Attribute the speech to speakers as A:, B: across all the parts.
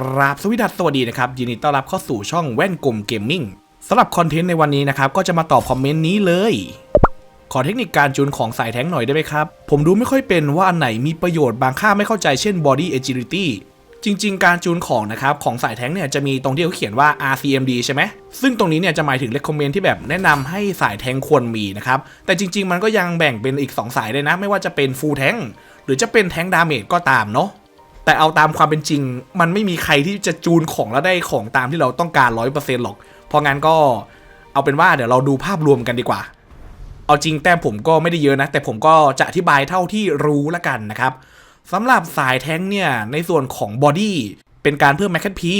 A: กราบสวสดัสสวัสดีนะครับยินดีต้อนรับเข้าสู่ช่องแว่นกลมเกมมิ่งสำหรับคอนเทนต์ในวันนี้นะครับ ก็จะมาตอบคอมเมนต์นี้เลย ขอเทคนิคการจูนของสายแท้งหน่อยได้ไหมครับ ผมดูไม่ค่อยเป็นว่าอันไหนมีประโยชน์บางค่าไม่เข้าใจเช่น body agility จริง ๆ การจูนของนะครับ ของสายแท้งเนี่ยจะมีตรงที่เขาเขียนว่า RCMD ใช่ไหม ซึ่งตรงนี้เนี่ยจะหมายถึง recommend ที่แบบแนะนำให้สายแท้งควรมีนะครับ แต่จริง ๆ มันก็ยังแบ่งเป็นอีก 2 สายเลยนะ ไม่ว่าจะเป็น full tank หรือจะเป็นแท้งดาเมจก็ตามเนาะ แต่เอาตามความเป็นจริง มันไม่มีใครที่จะจูนของแล้วได้ของตามที่เราต้องการ100%หรอก เพราะงั้นก็เอาเป็นว่าเดี๋ยวเราดูภาพรวมกันดีกว่า เอาจริงแต้มผมก็ไม่ได้เยอะนะ แต่ผมก็จะอธิบายเท่าที่รู้ละกันนะครับสำหรับสายแท้งเนี่ยในส่วนของบอดี้เป็นการเพิ่มแมคเคนพี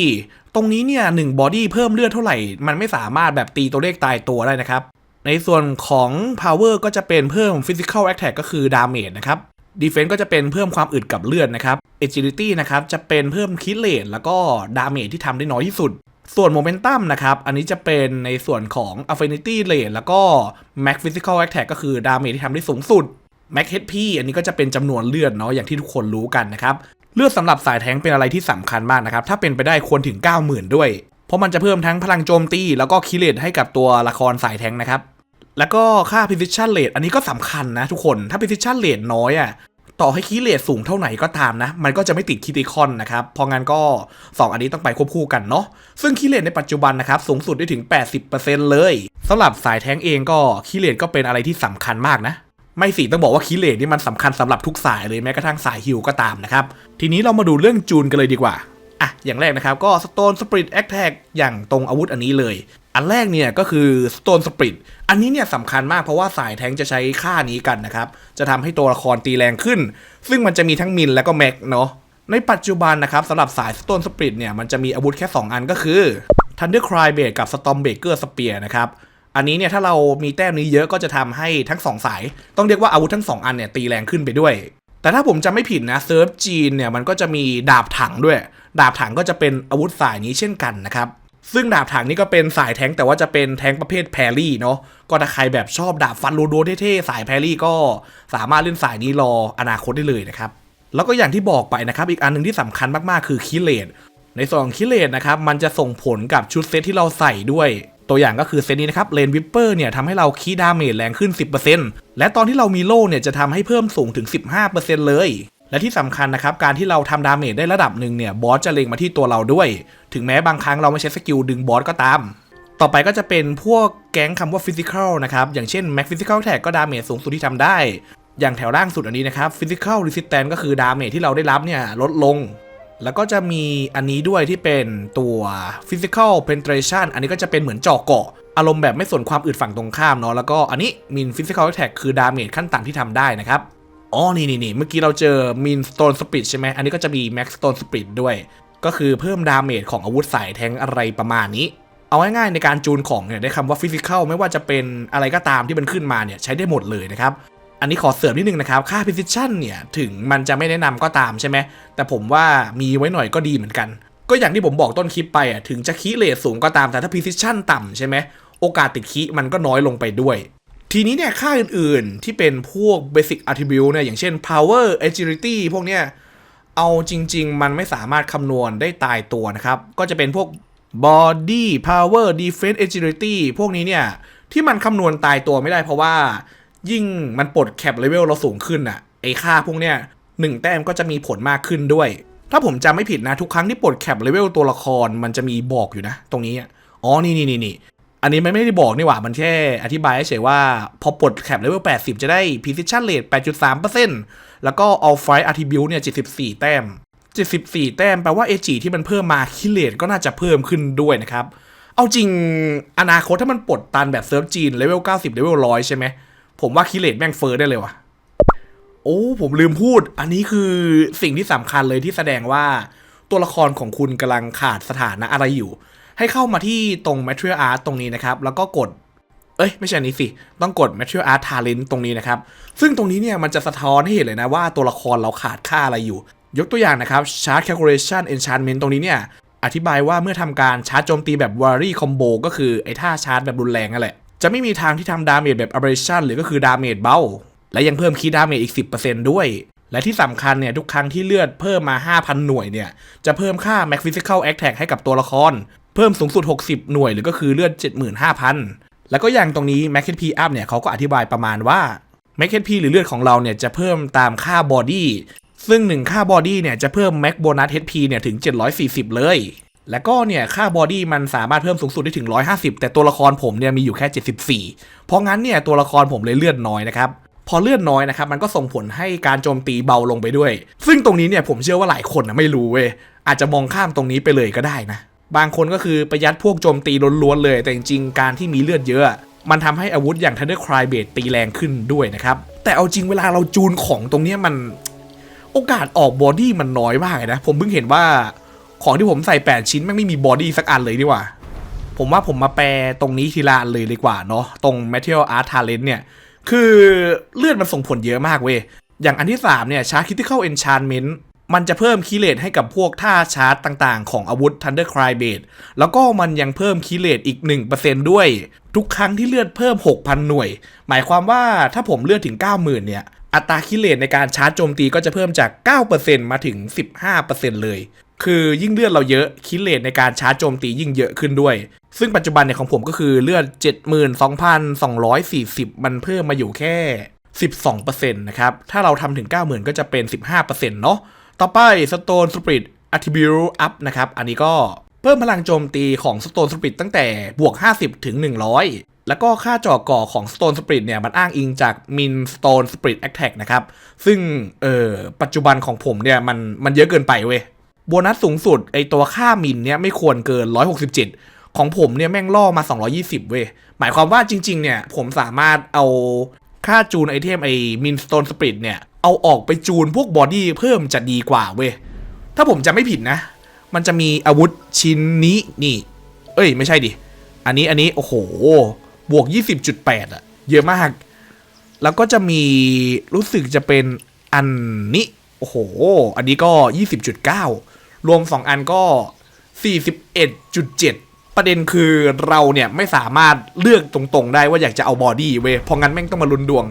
A: ตรงนี้เนี่ยหนึ่งบอดี้เพิ่มเลือดเท่าไหร่ มันไม่สามารถแบบตีตัวเลขตายตัวได้นะครับ ในส่วนของ power ก็จะเป็นเพิ่ม physical attack ก็คือ damage นะครับ defense ก็จะเป็นเพิ่มความอึดกับเลือดนะครับ agility นะครับจะเป็นเพิ่มคิเลทแล้วก็ damage ที่ทำได้น้อยที่สุด ส่วน momentum นะครับ อันนี้จะเป็นในส่วนของ affinity rate แล้วก็ max physical attack ก็คือ damage ที่ทำได้สูงสุด max HP อันนี้ก็จะเป็นจำนวนเลือดเนาะอย่างที่ทุกคนรู้กันนะครับ เลือดสำหรับสายแทงเป็นอะไรที่สำคัญมากนะครับ ถ้าเป็นไปได้ควรถึง 90,000 ด้วย เพราะมันจะเพิ่มทั้งพลังโจมตีแล้วก็คิเลตให้กับตัวละครสายแทงนะครับ แล้วก็ค่า precision rate อันนี้ก็สำคัญนะทุกคน ถ้า precision rate น้อยอะ่ะ ต่อให้คีย์เลทสูงเท่าไหร่ก็ตามนะ มันก็จะไม่ติดคิติคอนนะครับ เพราะงั้นก็ 2 อันนี้ต้องไปควบคู่กันเนาะ ซึ่งคีย์เลทในปัจจุบันนะครับ สูงสุดได้ถึง 80%เลยสำหรับสายแท้งเองก็คีย์เลทก็เป็นอะไรที่สำคัญมากนะไม่สิต้องบอกว่าคีย์เลทนี่มันสำคัญสำหรับทุกสายเลยแม้กระทั่งสายฮิวก็ตามนะครับ ทีนี้เรามาดูเรื่องจูนกันเลยดีกว่า อะ อย่างแรกนะครับ ก็ Stone Spirit Attack อย่างตรงอาวุธอันนี้เลย อันแรกเนี่ยก็คือ Stone Spirit อันนี้เนี่ยสำคัญมากเพราะว่าสายแทงจะใช้ค่านี้กันนะครับ จะทำให้ตัวละครตีแรงขึ้น ซึ่งมันจะมีทั้งมินและก็แม็กเนาะ ในปัจจุบันนะครับสำหรับสาย Stone Spirit เนี่ยมันจะมีอาวุธแค่ 2 อันก็คือ Thunder Cry Blade กับ Storm Breaker Spear นะครับ อันนี้เนี่ยถ้าเรามีแต้มนี้เยอะก็จะทำให้ทั้งสองสาย ต้องเรียกว่าอาวุธทั้งสองอันเนี่ยตีแรงขึ้นไปด้วย แต่ถ้าผมจำไม่ผิดนะเซิร์ฟจีนเนี่ยมันก็จะมีดาบถังด้วย ดาบถังก็จะเป็นอาวุธสายนี้เช่นกันนะครับ ซึ่งดาบถังนี่ก็เป็นสายแทงแต่ว่าจะเป็นแทงประเภทแพรี่เนาะก็ถ้าใครแบบชอบดาบฟันโลโดเท่ๆสายแพรี่ก็สามารถเล่นสายนี้รออนาคตได้เลยนะครับแล้วก็อย่างที่บอกไปนะครับ อีกอันหนึ่งที่สำคัญมากๆคือคิเลตในส่วนของคิเลตนะครับมันจะส่งผลกับชุดเซตที่เราใส่ด้วย ตัวอย่างก็คือเซตนี้นะครับเลนวิปเปอร์เนี่ยทำให้เราคีดาเมจแรงขึ้น 10%และตอนที่เรามีโล่เนี่ยจะทำให้เพิ่มสูงถึง 15%เลย และที่สำคัญนะครับ การที่เราทำดาเมจได้ระดับหนึ่งเนี่ยบอสจะเล็งมาที่ตัวเราด้วย ถึงแม้บางครั้งเราไม่ใช้สกิลดึงบอสก็ตาม ต่อไปก็จะเป็นพวกแก๊งคำว่า physical นะครับ อย่างเช่น max physical attack ก็ดาเมจสูงสุดที่ทำได้ อย่างแถวล่างสุดอันนี้นะครับ physical resistance ก็คือดาเมจที่เราได้รับเนี่ยลดลง แล้วก็จะมีอันนี้ด้วยที่เป็นตัว physical penetration อันนี้ก็จะเป็นเหมือนเจาะเกาะอารมณ์แบบไม่สนความอึดฝั่งตรงข้ามเนาะแล้วก็อันนี้ min physical attack คือดาเมจขั้นต่ำที่ทำได้นะครับ อ๋อ นี่นี่นี่เมื่อกี้เราเจอ min stone spirit ใช่ไหม อันนี้ก็จะมี max stone spirit ด้วย ก็คือเพิ่มดาเมจของอาวุธสายแทงอะไรประมาณนี้ เอาง่ายๆในการจูนของเนี่ยได้คำว่า physical ไม่ว่าจะเป็นอะไรก็ตามที่มันขึ้นมาเนี่ยใช้ได้หมดเลยนะครับ อันนี้ขอเสริมนิดนึงนะครับ ค่า precision เนี่ยถึงมันจะไม่แนะนำก็ตามใช่ไหม แต่ผมว่ามีไว้หน่อยก็ดีเหมือนกัน ก็อย่างที่ผมบอกต้นคลิปไปอะถึงจะคีเลทสูงก็ตามแต่ถ้า precision ต่ำใช่ไหมโอกาสติดคีมันก็น้อยลงไปด้วย ทีนี้เนี่ยค่าอื่นๆที่เป็นพวก basic attribute เนี่ยอย่างเช่น power agility พวกเนี้ยเอาจริง ๆ มันไม่สามารถคำนวณได้ตายตัวนะครับ ก็จะเป็นพวก body power defense agility พวกนี้เนี่ยที่มันคำนวณตายตัวไม่ได้เพราะว่า ยิ่งมันปลดแคปเลเวลเราสูงขึ้นอะไอค่าพวกเนี้ยหนึ่งแต้มก็จะมีผลมากขึ้นด้วย ถ้าผมจำไม่ผิดนะ ทุกครั้งที่ปลดแคปเลเวลตัวละครมันจะมีบอกอยู่นะ ตรงนี้อะอ๋อนี่นี่นี่นี่ อันนี้มันไม่ได้บอกนี่หว่า มันแค่อธิบายเฉยว่า พอปลดแคปเลเวล80 จะได้ precision rate 8.3%แล้วก็ all fight attribute เนี่ย 74 แต้ม 74 แต้ม แปลว่า AG ที่มันเพิ่มมาคิเลตก็น่าจะเพิ่มขึ้นด้วยนะครับ เอาจริงอนาคตถ้ามันปลดตันแบบเซิร์ฟจีนเลเวล90เลเวล100 ใช่ไหม ผมว่าคิเลตแม่งเฟอร์ได้เลยว่ะ โอ้ ผมลืมพูด อันนี้คือสิ่งที่สำคัญเลยที่แสดงว่าตัวละครของคุณกำลังขาดสถานะอะไรอยู่ ให้เข้ามาที่ตรง Material Art ตรงนี้นะครับ แล้วก็กด เอ้ย ไม่ใช่นี้สิ ต้องกด Material Art Talent ตรงนี้นะครับ ซึ่งตรงนี้เนี่ยมันจะสะท้อนให้เห็นเลยนะว่าตัวละครเราขาดค่าอะไรอยู่ ยกตัวอย่างนะครับ Chart Calculation Enchantment ตรงนี้เนี่ยอธิบายว่าเมื่อทำการชาร์จโจมตีแบบ Wary Combo ก็คือไอ้ท่าชาร์จแบบรุนแรงนั่นแหละ จะไม่มีทางที่ทำดาเมจแบบ aberration หรือก็คือดาเมจเบา และยังเพิ่มคีดาเมจอีก 10%ด้วย และที่สำคัญเนี่ย ทุกครั้งที่เลือดเพิ่มมา 5,000 หน่วยเนี่ย จะเพิ่มค่า Max Physical Attack ให้กับตัวละคร พิ่มสูงสุด 60 หน่วยหรือก็คือเลือด 75,000 แล้วก็อย่างตรงนี้ Max HP Up เนี่ยเขาก็อธิบายประมาณว่า Max HP หรือเลือดของเราเนี่ยจะเพิ่มตามค่า Body ซึ่ง 1 ค่า Body เนี่ยจะเพิ่ม Max Bonus HP เนี่ยถึง 740 เลย แล้วก็เนี่ยค่า Body มันสามารถเพิ่มสูงสุดได้ถึง 150 แต่ตัวละครผมเนี่ยมีอยู่แค่ 74 เพราะงั้นเนี่ยตัวละครผมเลยเลือดน้อยนะครับพอเลือดน้อยนะครับ มันก็ส่งผลให้การโจมตีเบาลงไปด้วย ซึ่งตรงนี้เนี่ยผมเชื่อว่าหลายคนนะไม่รู้เว้ยอาจจะมองข้ามตรงนี้ไปเลยก็ได้นะ บางคนก็คือประยัดพวกโจมตีล้วนๆเลย แต่จริงๆการที่มีเลือดเยอะ มันทำให้อาวุธอย่าง Thunder Cry b a t ตีแรงขึ้นด้วยนะครับ แต่เอาจริงเวลาเราจูนของตรงนี้มันโอกาสออกบอดี้มันน้อยมากนะ ผมเพิ่งเห็นว่าของที่ผมใส่ 8 ชิ้นแม่งไม่มีบอดี้สักอันเลยดีกว่า ผมว่าผมมาแปลตรงนี้ทีละอันเลยดีกว่าเนาะตรง Material Art Talent เนี่ย คือเลือดมันส่งผลเยอะมากเว้ย อย่างอันที่ 3 เนี่ยชาร์จ Critical Enchantment มันจะเพิ่มคีเลตให้กับพวกท่าชาร์จต่างๆ ของอาวุธ Thunder Cry b a t แล้วก็มันยังเพิ่มคีเลตอีก 1%ด้วย ทุกครั้งที่เลือดเพิ่ม 6,000 หน่วย หมายความว่าถ้าผมเลือดถึง 90,000 เนี่ย อัตราคิเลตในการชาร์จโจมตีก็จะเพิ่มจาก 9%มาถึง 15%เลย คือยิ่งเลือดเราเยอะคิเลตในการชาร์จโจมตียิ่งเยอะขึ้นด้วย ซึ่งปัจจุบันเนี่ยของผมก็คือเลือด 72,240 มันเพิ่มมาอยู่แค่ 12%นะครับ ถ้าเราทำถึง 90,000 ก็จะเป็น 15%เนาะ ต่อไป Stone Spirit Attribute Up นะครับ อันนี้ก็เพิ่มพลังโจมตีของ Stone Spirit ตั้งแต่บวก 50 ถึง 100 แล้วก็ค่าจ่อก่อของ Stone Spirit เนี่ย มันอ้างอิงจาก Min Stone Spirit Attack นะครับ ซึ่ง เออปัจจุบันของผมเนี่ย มัน มันเยอะเกินไปเว้ย โบนัสสูงสุด ไอตัวค่ามินเนี่ยไม่ควรเกิน 167 ของผมเนี่ยแม่งล่อมา 220 เว้ย หมายความว่าจริง ๆ เนี่ย ผมสามารถเอา ค่าจูนไอเทมไอมินสโตนสปริตเนี่ย เอาออกไปจูนพวกบอดี้เพิ่มจะดีกว่าเว้ย ถ้าผมจะไม่ผิดนะ มันจะมีอาวุธชิ้นนี้นี่ เอ้ย ไม่ใช่ดิ อันนี้อันนี้ โอ้โห บวก 20.8 อะเยอะมาก แล้วก็จะมีรู้สึกจะเป็นอันนี้ โอ้โห อันนี้ก็ 20.9 รวม 2 อันก็ 41.7 ประเด็นคือเราเนี่ยไม่สามารถเลือกตรงๆ ได้ว่าอยากจะเอาบอดี้เว้ยเพราะงั้นแม่งต้องมาลุนดวง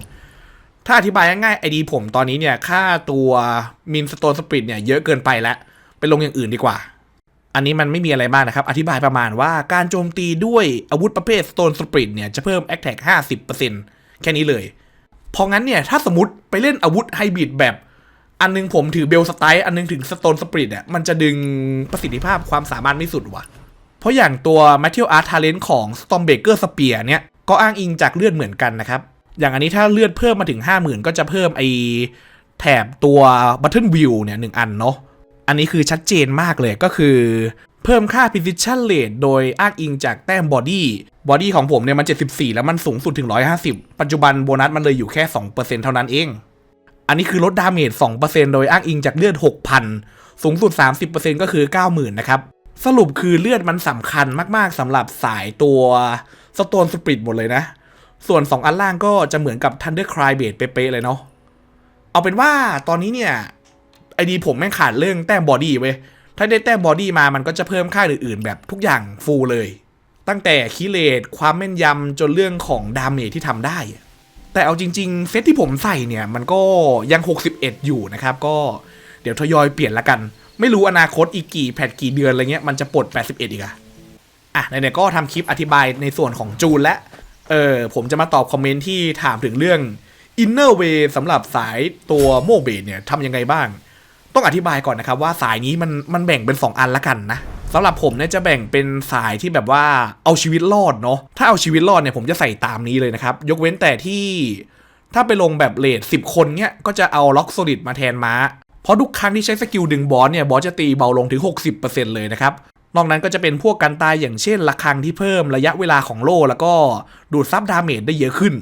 A: ถ้าอธิบายง่ายๆไอดีผมตอนนี้เนี่ย ค่าตัวมินสโตนสปริตเนี่ยเยอะเกินไปแล้วไปลงอย่างอื่นดีกว่า อันนี้มันไม่มีอะไรมากนะครับ อธิบายประมาณว่าการโจมตีด้วยอาวุธประเภท Stone Spirit เนี่ยจะเพิ่ม Attack 50%แค่นี้เลย เพราะงั้นเนี่ยถ้าสมมติไปเล่นอาวุธไฮบริดแบบอันนึงผมถือเบลสไตล์อันนึงถึงสโตนสปริตอะมันจะดึงประสิทธิภาพความสามารถไม่สุดว่ะ เพราะอย่างตัว Material Art Talent ของ Stormbreaker Spear เนี่ยก็อ้างอิงจากเลือดเหมือนกันนะครับ อย่างอันนี้ถ้าเลือดเพิ่มมาถึง 50,000 ก็จะเพิ่มไอแถบตัว Button View เนี่ยหนึ่งอันเนาะ อันนี้คือชัดเจนมากเลยก็คือ เพิ่มค่า precision rate โดยอ้างอิงจากแต้ม body body ของผมเนี่ยมัน 74 แล้วมันสูงสุดถึง 150 ปัจจุบันโบนัสมันเลยอยู่แค่ 2%เท่านั้นเอง อันนี้คือลดดาเมจ 2%โดยอ้างอิงจากเลือด 6,000 สูงสุด 30%ก็คือ 90,000 นะครับ สรุปคือเลือดมันสำคัญมากๆสำหรับสายตัวสโตนสปริตหมดเลยนะ ส่วน 2 อันล่างก็จะเหมือนกับ Thunder Cry b a t เป๊ะๆเลยเนาะเอาเป็นว่าตอนนี้เนี่ยไอดีผมแม่งขาดเรื่องแต้มบอดี้เว้ยถ้าได้แต้มบอดี้มามันก็จะเพิ่มค่าอื่นๆ แบบทุกอย่างฟูลเลย ตั้งแต่คิเลตความแม่นยำจนเรื่องของดาเมจที่ทำได้ แต่เอาจริง ๆ เซตที่ผมใส่เนี่ยมันก็ยัง 61 อยู่นะครับ ก็เดี๋ยวทยอยเปลี่ยนละกัน ไม่รู้อนาคตอีกกี่แพทกี่เดือนอะไรเงี้ยมันจะปลด 81 อีกอะอะไหนๆก็ทำคลิปอธิบายในส่วนของจูนและ เออผมจะมาตอบคอมเมนต์ที่ถามถึงเรื่อง Inner Way สำหรับสายตัวโมเบดเนี่ยทำยังไงบ้าง ต้องอธิบายก่อนนะครับว่าสายนี้มันมันแบ่งเป็น 2 อันละกันนะสำหรับผมเนี่ยจะแบ่งเป็นสายที่แบบว่าเอาชีวิตรอดเนาะถ้าเอาชีวิตรอดเนี่ยผมจะใส่ตามนี้เลยนะครับ ยกเว้นแต่ที่ถ้าไปลงแบบเลท10คนเนี่ยก็จะเอาล็อกโซลิดมาแทนม้า ราะทุกครั้งที่ใช้สกิลดึงบอสเนี่ยบอสจะตีเบาลงถึง 60%เลยนะครับนอกนั้นก็จะเป็นพวกการตายอย่างเช่นระฆังที่เพิ่มระยะเวลาของโล่แล้วก็ดูดซับดาเมจได้เยอะขึ้น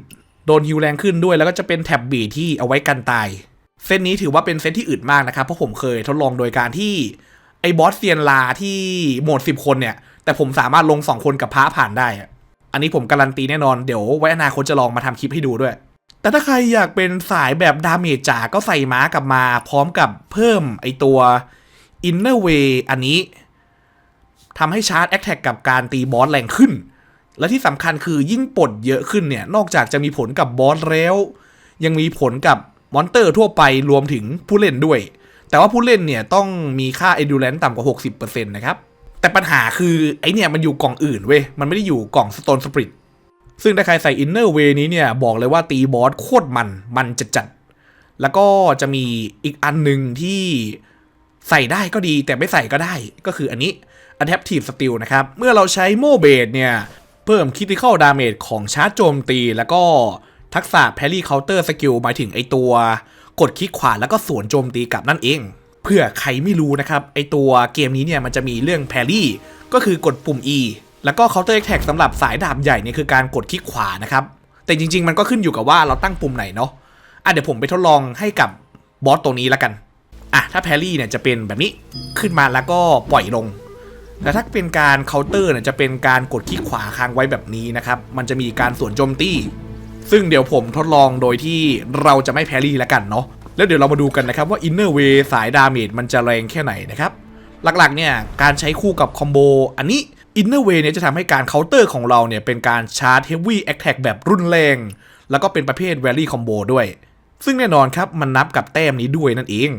A: โดนฮิวแรงขึ้นด้วยแล้วก็จะเป็นแท็บบีที่เอาไว้กันตาย เส้นนี้ถือว่าเป็นเซตที่อึดมากนะครับเพราะผมเคยทดลองโดยการที่ไอ้บอสเซียนลาที่โหมด 10 คนเนี่ย แต่ผมสามารถลง 2 คนกับพระผ่านได้อะอันนี้ผมการันตีแน่นอนเดี๋ยวไว้อนาคตจะลองมาทำคลิปให้ดูด้วย แต่ถ้าใครอยากเป็นสายแบบดาเมจจ๋าก็ใส่ม้ากลับมา พร้อมกับเพิ่มไอตัว Inner Way อันนี้ทำให้ชาร์จแอคแท็กกับการตีบอสแรงขึ้น และที่สำคัญคือยิ่งปลดเยอะขึ้นเนี่ย นอกจากจะมีผลกับบอสแล้ว ยังมีผลกับมอนเตอร์ทั่วไปรวมถึงผู้เล่นด้วย แต่ว่าผู้เล่นเนี่ยต้องมีค่า endurance ต่ำกว่า 60%นะครับ แต่ปัญหาคือไอเนี่ยมันอยู่กล่องอื่นเว้ย มันไม่ได้อยู่กล่อง Stone Spirit ซึ่งถ้าใครใส่ Inner Way นี้เนี่ยบอกเลยว่าตีบอสโคตรมันมันจัดจัดแล้วก็จะมีอีกอันหนึ่งที่ใส่ได้ก็ดีแต่ไม่ใส่ก็ได้ก็คืออันนี้ Adaptive Steel นะครับ เมื่อเราใช้โมเบดเนี่ย เพิ่ม Critical Damage ของชาร์จโจมตี แล้วก็ทักษะ Parry Counter Skill หมายถึงไอตัว กดคลิกขวาแล้วก็สวนโจมตีกลับนั่นเอง เพื่อใครไม่รู้นะครับ ไอตัวเกมนี้เนี่ยมันจะมีเรื่อง Parry ก็คือกดปุ่ม E แล้วก็ Counter Attack สำหรับสายดาบใหญ่เนี่ยคือการกดคลิกขวานะครับ แต่จริง ๆ มันก็ขึ้นอยู่กับว่าเราตั้งปุ่มไหนเนาะอะเดี๋ยวผมไปทดลองให้กับบอสตัวนี้แล้วกันอะถ้าแพรี่เนี่ยจะเป็นแบบนี้ขึ้นมาแล้วก็ปล่อยลงแต่ถ้าเป็นการเคาน์เตอร์เนี่ยจะเป็นการกดคลิกขวาค้างไว้แบบนี้นะครับ มันจะมีการสวนโจมตี ซึ่งเดี๋ยวผมทดลองโดยที่เราจะไม่แพรรี่แล้วกันเนาะ แล้วเดี๋ยวเรามาดูกันนะครับว่า Inner Way สายดาเมจมันจะแรงแค่ไหนนะครับ หลักๆเนี่ยการใช้คู่กับคอมโบอันนี้ Inner Way เนี่ยจะทำให้การเคาน์เตอร์ของเราเนี่ยเป็นการชาร์จ Heavy Attack แบบรุนแรง แล้วก็เป็นประเภท Rally Combo ด้วย ซึ่งแน่นอนครับมันนับกับแต้มนี้ด้วยนั่นเอง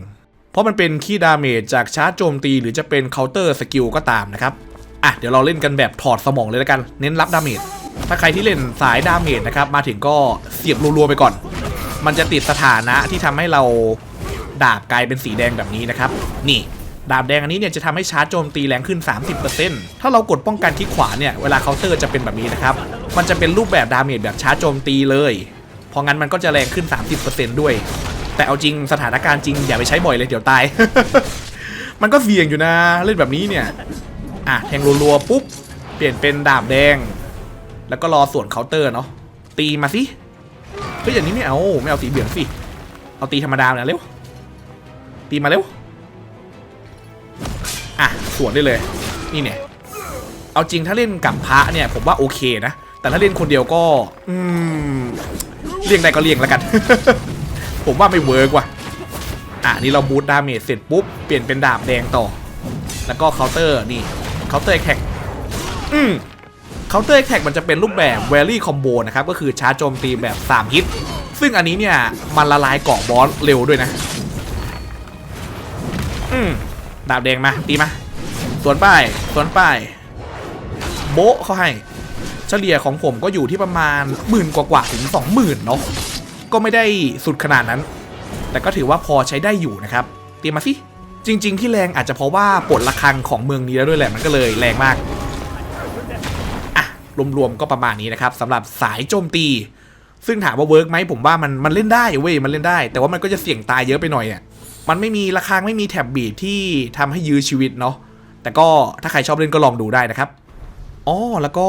A: เพราะมันเป็นคีย์ดาเมจจากชาร์จโจมตีหรือจะเป็นเคาน์เตอร์สกิลก็ตามนะครับ อะเดี๋ยวเราเล่นกันแบบถอดสมองเลยล้วกัน เน้นรับดาเมจ ถ้าใครที่เล่นสายดาเมจนะครับมาถึงก็เสียบรัวๆไปก่อน มันจะติดสถานะที่ทำให้เราดาบกลายเป็นสีแดงแบบนี้นะครับ นี่ ดาบแดงอันนี้เนี่ยจะทำให้ชาร์จโจมตีแรงขึ้น 30%ถ้าเรากดป้องกันคลิกขวาเนี่ยเวลาเคาน์เตอร์จะเป็นแบบนี้นะครับ มันจะเป็นรูปแบบดาเมจแบบชาร์จโจมตีเลย เพราะงั้นมันก็จะแรงขึ้น 30%ด้วย แต่เอาจริงสถานการณ์จริงอย่าไปใช้บ่อยเลยเดี๋ยวตาย มันก็เสี่ยงอยู่นะเล่นแบบนี้เนี่ย อะแทงรัวๆปุ๊บเปลี่ยนเป็นดาบแดง แล้วก็รอส่วนเคาน์เตอร์เนาะตีมาสิเฮ้ยอย่างนี้ไม่เอาไม่เอาสีเหลืองสิเอาตีธรรมดาเนี่ยเร็วตีมาเร็ว อะสวนได้เลย นี่เนี่ย เอาจริงถ้าเล่นกับพระเนี่ย ผมว่าโอเคนะ แต่ถ้าเล่นคนเดียวก็ อืมเลี่ยงได้ก็เลี่ยงแล้วกัน ผมว่าไม่เวิร์กว่ะ อะนี่เราบูทดาเมจเสร็จปุ๊บ เปลี่ยนเป็นดาบแดงต่อ แล้วก็เคาน์เตอร์นี่เคาน์เตอร์แท็กอืมเคาน์เตอร์แท็กมันจะเป็นรูปแบบแวรี่คอมโบนะครับ ก็คือชาร์จโจมตีแบบ 3 ฮิต ซึ่งอันนี้เนี่ย มันละลายเกาะบอสเร็วด้วยนะ อืม ดาบแดงมาตีมาสวนป้ายสวนป้ายโบะเขาให้ เฉลี่ยของผมก็อยู่ที่ประมาณหมื่นกว่าๆถึง20,000เนาะก็ไม่ได้สุดขนาดนั้น แต่ก็ถือว่าพอใช้ได้อยู่นะครับเตรียมมาสิจริง ๆ ที่แรงอาจจะเพราะว่าปลดระฆังของเมืองนี้แล้วด้วยแหละมันก็เลยแรงมากอะรวมๆก็ประมาณนี้นะครับสำหรับสายโจมตี ซึ่งถามว่าเวิร์กไหมผมว่ามันมันเล่นได้เว้ยมันเล่นได้ แต่ว่ามันก็จะเสี่ยงตายเยอะไปหน่อยอะ มันไม่มีระฆังไม่มีแท็บบีดที่ทำให้ยื้อชีวิตเนาะแต่ก็ถ้าใครชอบเล่นก็ลองดูได้นะครับอ๋อแล้วก็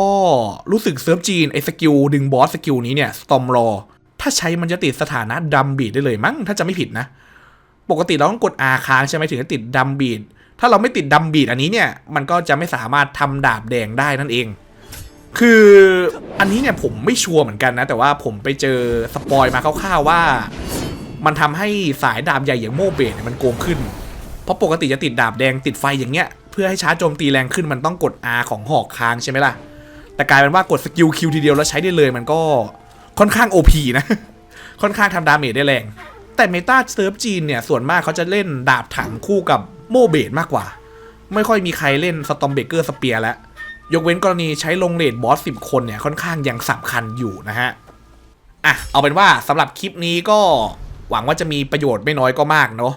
A: รู้สึกเซิร์ฟจีนไอ้สกิลดึงบอสสกิลนี้เนี่ยสตอมรอถ้าใช้มันจะติดสถานะดัมบีดได้เลยมั้งถ้าจะไม่ผิดนะ ปกติเราต้องกด R ค้างใช่ไหมถึงจะติดดัมบีดถ้าเราไม่ติดดัมบีดอันนี้เนี่ย มันก็จะไม่สามารถทำดาบแดงได้นั่นเอง คืออันนี้เนี่ยผมไม่ชัวร์เหมือนกันนะ แต่ว่าผมไปเจอสปอยมาคร่าวๆว่า มันทำให้สายดาบใหญ่อย่างโมเบตเนี่ยมันโกงขึ้น เพราะปกติจะติดดาบแดงติดไฟอย่างเงี้ย เพื่อให้ชาร์จโจมตีแรงขึ้นมันต้องกด R ของหอกค้างใช่ไหมล่ะ แต่กลายเป็นว่ากดสกิลคิวทีเดียวแล้วใช้ได้เลยมันก็ค่อนข้าง OP นะ ค่อนข้างทำดาเมจได้แรง แต่เมตาเซิร์ฟจีนเนี่ยส่วนมากเขาจะเล่นดาบถังคู่กับโมเบตมากกว่า ไม่ค่อยมีใครเล่นสตอมเบเกอร์สเปียร์แล้วยกเว้นกรณีใช้ลงเลดบอส 10 คนเนี่ยค่อนข้างยังสำคัญอยู่นะฮะ อะ เอาเป็นว่าสำหรับคลิปนี้ก็ หวังว่าจะมีประโยชน์ไม่น้อยก็มากเนาะ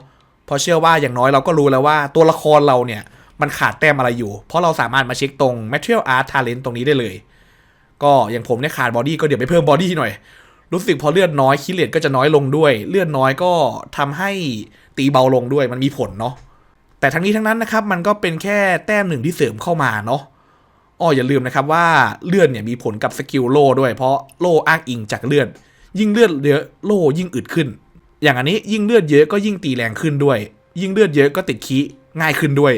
A: เพราะเชื่อว่าอย่างน้อยเราก็รู้แล้วว่าตัวละครเราเนี่ยมันขาดแต้มอะไรอยู่ เพราะเราสามารถมาเช็คตรง Material Art Talent ตรงนี้ได้เลย ก็อย่างผมเนี่ยขาดบอดี้ก็เดี๋ยวไปเพิ่มบอดี้หน่อย รู้สึกพอเลือดน้อยคิเลตก็จะน้อยลงด้วย เลือดน้อยก็ทำให้ตีเบาลงด้วยมันมีผลเนาะแต่ทั้งนี้ทั้งนั้นนะครับมันก็เป็นแค่แต้มหนึ่งที่เสริมเข้ามาเนาะอ้ออย่าลืมนะครับว่าเลือดเนี่ยมีผลกับสกิลโล่ด้วยเพราะโล่อ้างอิงจากเลือด ยิ่งเลือดเยอะโล่ยิ่งอึดขึ้น อย่างอันนี้ยิ่งเลือดเยอะก็ยิ่งตีแรงขึ้นด้วย ยิ่งเลือดเยอะก็ติดคีง่ายขึ้นด้วย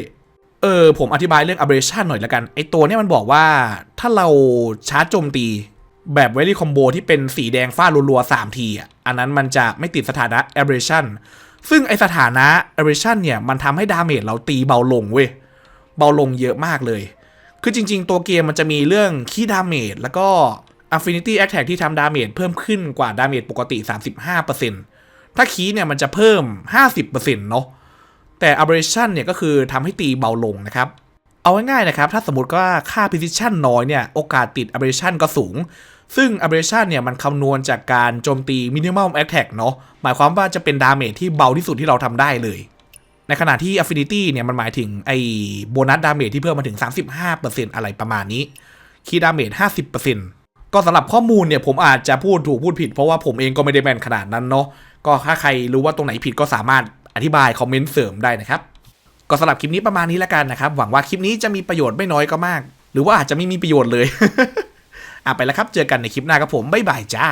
A: เออผมอธิบายเรื่อง aberration หน่อยละกัน ไอตัวเนี้ยมันบอกว่าถ้าเราชาร์จโจมตี แบบเวลี่คอมโบที่เป็นสีแดงฟาดรัวๆ3ทีอะอันนั้นมันจะไม่ติดสถานะ aberration ซึ่งไอสถานะ aberration เนี่ยมันทำให้ดาเมจเราตีเบาลงเว้ยเบาลงเยอะมากเลย คือจริง ๆ ตัวเกมมันจะมีเรื่องคีดาเมจแล้วก็ affinity attack ที่ทำดาเมจเพิ่มขึ้นกว่าดาเมจปกติ 35%น ถ้าคีเนี่ยมันจะเพิ่ม 50%เนาะแต่ aberration เนี่ยก็คือทำให้ตีเบาลงนะครับ เอาง่ายๆนะครับ ถ้าสมมติว่าค่า precision น้อยเนี่ย โอกาสติด aberration ก็สูง ซึ่ง aberration เนี่ยมันคำนวณจากการโจมตี minimum attack เนาะหมายความว่าจะเป็นดาเมจที่เบาที่สุดที่เราทำได้เลย ในขณะที่ affinity เนี่ยมันหมายถึงไอ้โบนัสดาเมจที่เพิ่มมาถึง 35%อะไรประมาณนี้ คีย์ดาเมจ50%ก็สำหรับข้อมูลเนี่ยผมอาจจะพูดถูกพูดผิดเพราะว่าผมเองก็ไม่ได้แม่นขนาดนั้นเนาะ ก็ถ้าใครรู้ว่าตรงไหนผิดก็สามารถอธิบายคอมเมนต์เสริมได้นะครับ ก็สำหรับคลิปนี้ประมาณนี้แล้วกันนะครับ หวังว่าคลิปนี้จะมีประโยชน์ไม่น้อยก็มาก หรือว่าอาจจะไม่มีประโยชน์เลยอะไปแล้วครับ เจอกันในคลิปหน้าครับผมบ๊ายบายจ้า